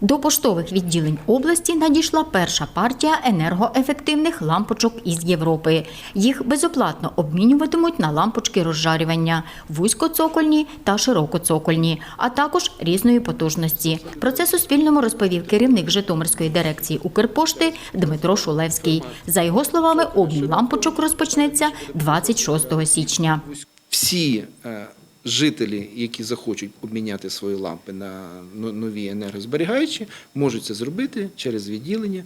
До поштових відділень області надійшла перша партія енергоефективних лампочок із Європи. Їх безоплатно обмінюватимуть на лампочки розжарювання вузькоцокольні та широкоцокольні, а також різної потужності. Про це Суспільному розповів керівник Житомирської дирекції Укрпошти Дмитро Шулевський. За його словами, обмін лампочок розпочнеться 26 січня. всі е, жителі, які захочуть обміняти свої лампи на нові енергозберігаючі, можуть це зробити через відділення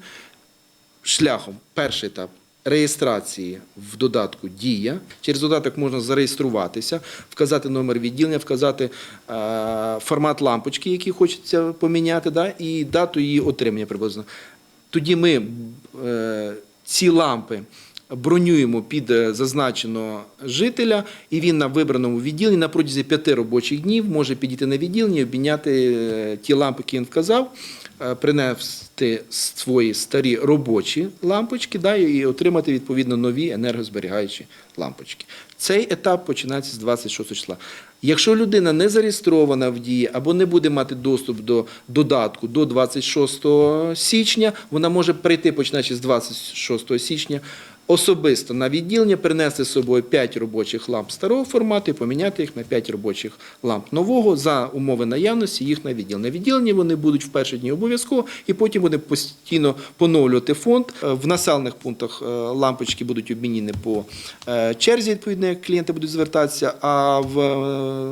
шляхом перший етап. Реєстрації в додатку Дія. Через додаток можна зареєструватися, вказати номер відділення, вказати е, формат лампочки, який хочеться поміняти, да, і дату її отримання приблизно. Тоді ми е, ці лампи бронюємо під е, зазначеного жителя, і він на вибраному відділенні на протязі п'яти робочих днів може підійти на відділення, обміняти е, ті лампи, які він вказав, е, принести свої старі робочі лампочки да, і отримати відповідно нові енергозберігаючі лампочки. Цей етап починається з 26 числа. Якщо людина не зареєстрована в дії або не буде мати доступ до додатку до 26 січня, вона може прийти починаючи з 26 січня особисто на відділення, принести з собою 5 робочих ламп старого формату і поміняти їх на 5 робочих ламп нового за умови наявності їх на відділення. На відділенні вони будуть в перші дні обов'язково, і потім вони постійно поновлювати фонд. Е, В населених пунктах е, лампочки будуть обмінені по е, черзі, відповідно, як клієнти будуть звертатися, а в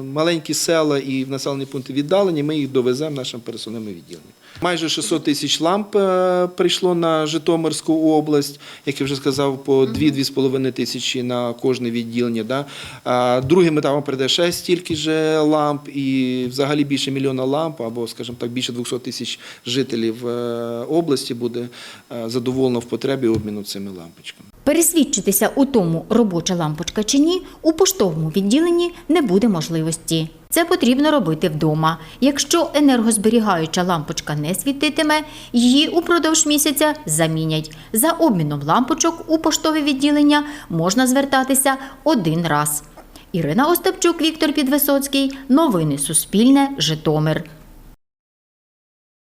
маленькі села і в населені пункти віддалені ми їх довеземо нашим пересувним відділенням. Майже 600 тисяч ламп е, прийшло на Житомирську область, як я вже сказав, по 2-2,5 тисячі на кожне відділення. Да? Другим етапом прийде ще стільки ж ламп, і взагалі більше мільйона ламп, або, скажімо так, більше 200 тисяч жителів е, області буде е, задоволено в потребі обміну цими лампочками. Пересвідчитися у тому, робоча лампочка чи ні, у поштовому відділенні не буде можливості. Це потрібно робити вдома. Якщо енергозберігаюча лампочка не світитиме, її упродовж місяця замінять. За обміном лампочок у поштове відділення можна звертатися один раз. Ірина Остапчук, Віктор Підвисоцький. Новини Суспільне. Житомир.